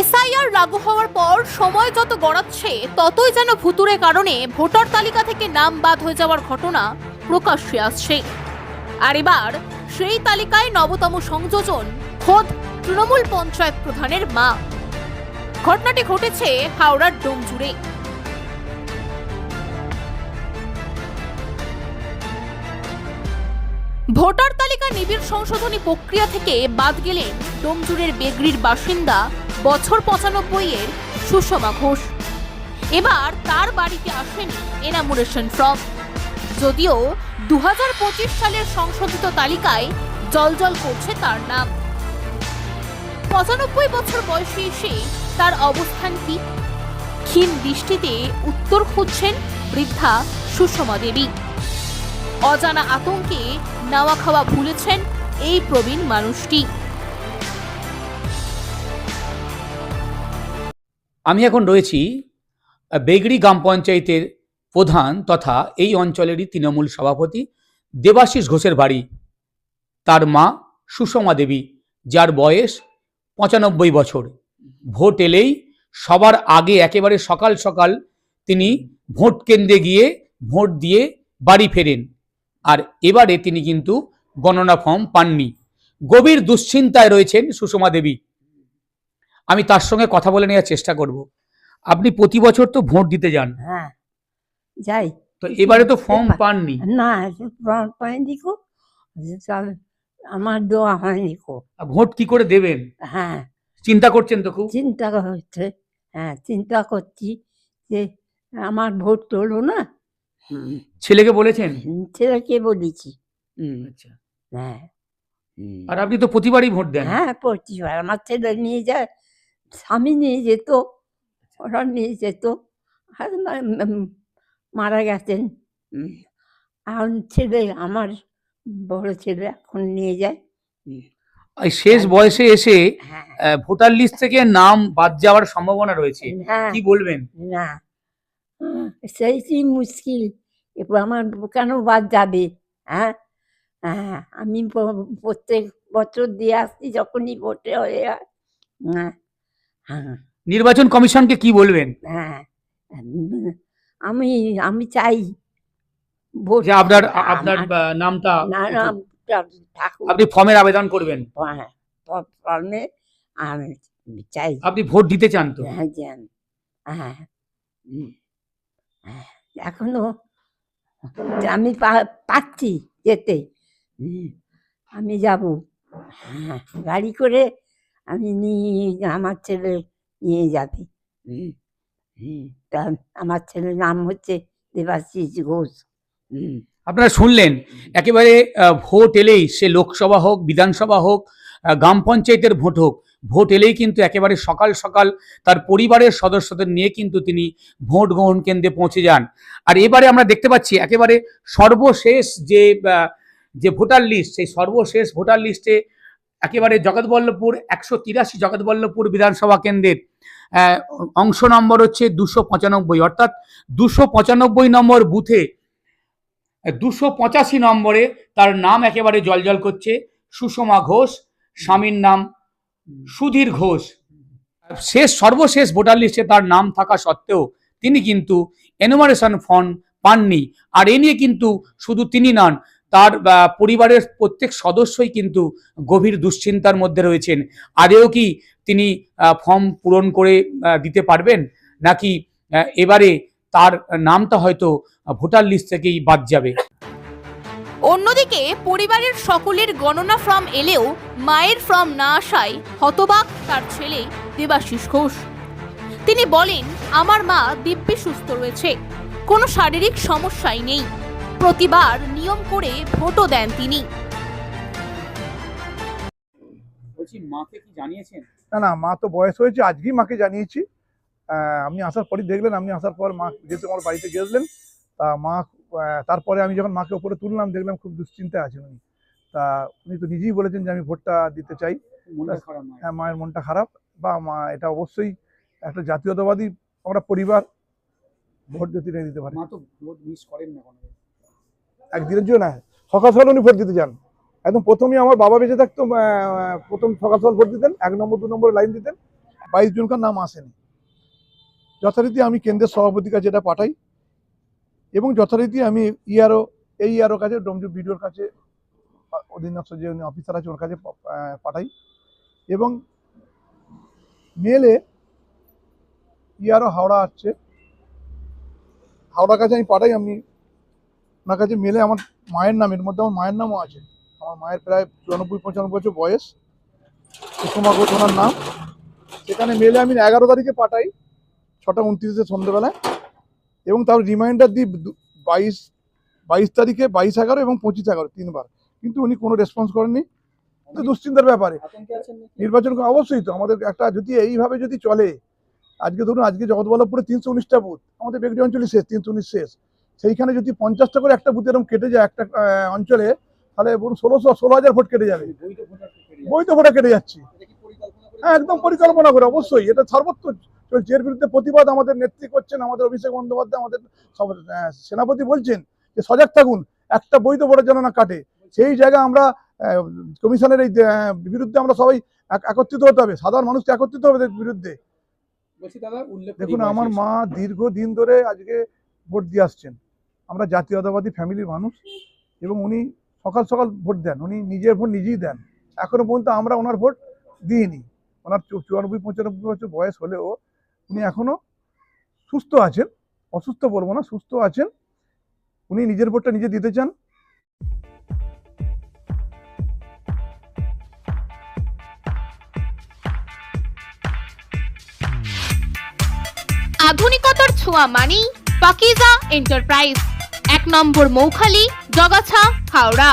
SIR লাগু হওয়ার পর সময় যত গড়াচ্ছে, ততই যেন ভুতুরে কারণে ভোটার তালিকা থেকে নাম বাদ হয়ে যাওয়ার ঘটনা প্রকাশ্যে আসছে। আর এবার সেই তালিকায় নবতম সংযোজন খোদ তৃণমূল পঞ্চায়েত প্রধানের মা। ঘটনাটি ঘটেছে হাওড়ার ডোমজুড়ে ভোটার তালিকা নিবিড় সংশোধনী প্রক্রিয়া থেকে বাদ গেলেন ডোমজুড়ের বেগড়ির বাসিন্দা বছর পঁচানব্বই এর সুষমা ঘোষ। এবার তার বাড়িতে আসেনি এনামুরেশন ফর্ম যদিও দু হাজার পঁচিশ সালের সংশোধিত তালিকায় জলজল করছে তার নাম। পঁচানব্বই বছর বয়সে এসে তার অবস্থান কি? ক্ষীণ দৃষ্টিতে উত্তর খুঁজছেন বৃদ্ধা সুষমা দেবী। অজানা আতঙ্কে নাওয়া খাওয়া ভুলেছেন এই প্রবীণ মানুষটি। আমি এখন রয়েছি বেগড়ি গ্রাম পঞ্চায়েতের প্রধান তথা এই অঞ্চলেরই তৃণমূল সভাপতি দেবাশিস ঘোষের বাড়ি। তার মা সুষমা দেবী, যার বয়স পঁচানব্বই বছর। ভোট এলেই সবার আগে একেবারে সকাল সকাল তিনি ভোট কেন্দ্রে গিয়ে ভোট দিয়ে বাড়ি ফেরেন। আর এবারে তিনি কিন্তু গণনা ফর্ম পাননি। গভীর দুশ্চিন্তায় রয়েছেন সুষমা দেবী। আমি তার সঙ্গে কথা বলে নেওয়ার চেষ্টা করব। আপনি প্রতি বছর তো ভোট দিতে যান। হ্যাঁ যাই। তো এবারে তো ফর্ম পাননি। না পাইনি কো আমার দোয়া হয়নি কো ভোট কি করে দেবেন? হ্যাঁ। চিন্তা করছেন তো খুব? চিন্তা হচ্ছে হ্যাঁ চিন্তা করছি যে আমার ভোট তোলো না। ছেলেকে বলেছেন? ছেলেকে বলেছি। আচ্ছা। হ্যাঁ। আর আপনি তো প্রতিবারই ভোট দেন। হ্যাঁ প্রতিবার। আমার ছেলে নিয়ে যায় স্বামী নিয়ে যেত ওরা নিয়ে যেত আর মারা গেছেন। এখন ছেলে আমার বড় ছেলে এখন নিয়ে যায়। এই শেষ বয়সে এসে হ্যাঁ। ভোটার লিস্ট থেকে নাম বাদ যাওয়ার সম্ভাবনা রয়েছে। কি বলবেন? না। হুম, সেইটি মুশকিল। এবার আমার কেন বাদ যাবে? হ্যাঁ? হ্যাঁ আমি প্রত্যেক বছর দিয়ে আসছি যখনই ভোটে হয়ে যায় হ্যাঁ। হ্যাঁ। নির্বাচন কমিশনকে কি বলবেন? হ্যাঁ। আমি আমি চাই ভোট যে আপনার আপনার নামটা আপনি ফর্মের আবেদন করবেন। হ্যাঁ, ফর্মে আমি চাই। আপনি ভোট দিতে চান তো? হ্যাঁ হ্যাঁ। হ্যাঁ, এখনও আমি পাচ্ছি যেতে। আমি যাব। হ্যাঁ গাড়ি করে আমি নিয়ে আমার ছেলে নিয়ে যাবে। তা আমার ছেলের নাম হচ্ছে দেবাশিস ঘোষ। আপনারা শুনলেন একেবারে ভোট এলেই সে লোকসভা হোক বিধানসভা হোক গ্রাম পঞ্চায়েতের ভোট হোক ভোট এলেই কিন্তু একেবারে সকাল সকাল তার পরিবারের সদস্যদের নিয়ে কিন্তু তিনি ভোট গ্রহণ কেন্দ্রে পৌঁছে যান। আর এবারে আমরা দেখতে পাচ্ছি একেবারে সর্বশেষ যে যে ভোটার লিস্ট সেই সর্বশেষ ভোটার লিস্টে একেবারে জগৎবল্লভপুর, একশো তিরাশি জগৎবল্লভপুর বিধানসভা কেন্দ্রের অংশ নম্বর হচ্ছে দুশো পঁচানব্বই। অর্থাৎ দুশো পঁচানব্বই নম্বর বুথে, দুশো পঁচাশি নম্বরে তার নাম একেবারে জলজল করছে। সুষমা ঘোষ, স্বামীর নাম সুধীর ঘোষ। শেষ, সর্বশেষ ভোটার লিস্টে তার নাম থাকা সত্ত্বেও তিনি কিন্তু এনুমারেশন ফর্ম পাননি। আর এ নিয়ে কিন্তু শুধু তিনি নন তার পরিবারের প্রত্যেক সদস্যই কিন্তু গভীর দুশ্চিন্তার মধ্যে রয়েছেন। আদেও কি তিনি ফর্ম পূরণ করে দিতে পারবেন? নাকি এবারে তার নামটা হয়তো ভোটার লিস্ট থেকেই বাদ যাবে? অন্যদিকে পরিবারের সকলের গণনা ফর্ম এলেও মায়ের ফর্ম না আসায় হতবাক তার ছেলে দেবাশিস ঘোষ। তিনি বলেন, আমার মা দিব্যি সুস্থ রয়েছে, কোনো শারীরিক সমস্যাই নেই। প্রতিবার নিয়ম করে ভোটও দেন তিনি। বলছি মাকে কি জানিয়েছেন? না না মা তো বয়স হয়েছে আজকেই মাকে জানিয়েছি। আপনি আসার পরই দেখলেন আপনি আসার পর মা যেহেতু আমার বাড়িতে গেছিলেন তা মা তারপরে আমি যখন মাকে ওপরে তুললাম দেখলাম খুব দুশ্চিন্তায় আছেন উনি। তা উনি তো নিজেই বলেছেন যে আমি ভোটটা দিতে চাই। হ্যাঁ মায়ের মনটা খারাপ। বা মা এটা অবশ্যই একটা জাতীয়তাবাদী আমরা পরিবার ভোট না দিতে পারি। মা তো ভোট মিস করেন না কোনো একদিনের জন্য না, সকাল উনি ভোট দিতে যান। একদম প্রথমেই আমার বাবা বেঁচে থাকতো প্রথম সকাল সকাল ভোট দিতেন, এক নম্বর, দু নম্বরে লাইন দিতেন। বাইশ জনকার নাম আসেনি। যথারীতি আমি কেন্দ্রের সভাপতির কাছে এটা পাঠাই এবং যথারীতি আমি ইয়ারও এই ইয়ারও কাছে, ডোমজু বিডিওর কাছে, অধীনস্থ যে উনি অফিসার আছে ওর কাছে পাঠাই এবং মেলে ইয়ারও হাওড়া আসছে। হাওড়ার কাছে আমি পাঠাই, আমি ওনার কাছে মেলে আমার মায়ের নাম এর মধ্যে আমার মায়ের নামও আছে। আমার মায়ের প্রায় চুরানব্বই পঁচানব্বই বছর বয়স। সুষমা ঘোষ ওনার নাম। সেখানে মেলে আমি এগারো তারিখে পাঠাই ছটা উনত্রিশে সন্ধ্যেবেলায় এবং তার রিমাইন্ডার দিই দু- বাইশ বাইশ তারিখে বাইশ এগারো এবং পঁচিশ এগারো তিনবার। কিন্তু উনি কোনো রেসপন্স করেননি। দুশ্চিন্তার ব্যাপারে। নির্বাচন অবশ্যই তো আমাদের একটা যদি এইভাবে যদি চলে আজকে ধরুন আজকে জগৎবল্লভপুরে তিনশো উনিশটা বুথ আমাদের বেগড়ি অঞ্চলে শেষ তিনশো উনিশ শেষ। সেইখানে যদি পঞ্চাশটা করে একটা বুথ এরকম কেটে যায় একটা অঞ্চলে তাহলে বলুন ষোলোশো ষোলো হাজার ভোট কেটে যাবে। বই তো ভোটে কেটে যাচ্ছে। হ্যাঁ একদম পরিকল্পনা করে অবশ্যই। এটা সর্বত্র চলছে। এর বিরুদ্ধে প্রতিবাদ আমাদের নেত্রী করছেন আমাদের অভিষেক বন্দ্যোপাধ্যায় আমাদের সেনাপতি বলছেন যে সজাগ থাকুন একটা বৈধ ভোটের যেন না কাটে। সেই জায়গায় আমরা কমিশনের এই বিরুদ্ধে আমরা সবাই একত্রিত হতে হবে। সাধারণ মানুষকে একত্রিত হবে বিরুদ্ধে। দেখুন আমার মা দীর্ঘদিন ধরে আজকে ভোট দিয়ে আসছেন। আমরা জাতীয়তাবাদী ফ্যামিলির মানুষ এবং উনি সকাল সকাল ভোট দেন। উনি নিজের ভোট নিজেই দেন। এখনও পর্যন্ত আমরা ওনার ভোট দিইনি। ওনার চুরানব্বই পঁচানব্বই বছর বয়স হলেও উনি এখনও সুস্থ আছেন। অসুস্থ বলব না, সুস্থ আছেন। উনি নিজের ভোটটা নিজে দিতে চান। আধুনিকতার ছোঁয়া মানেই পাকিজা এন্টারপ্রাইজ। এক নম্বর মৌখালি জগাছা হাওড়া।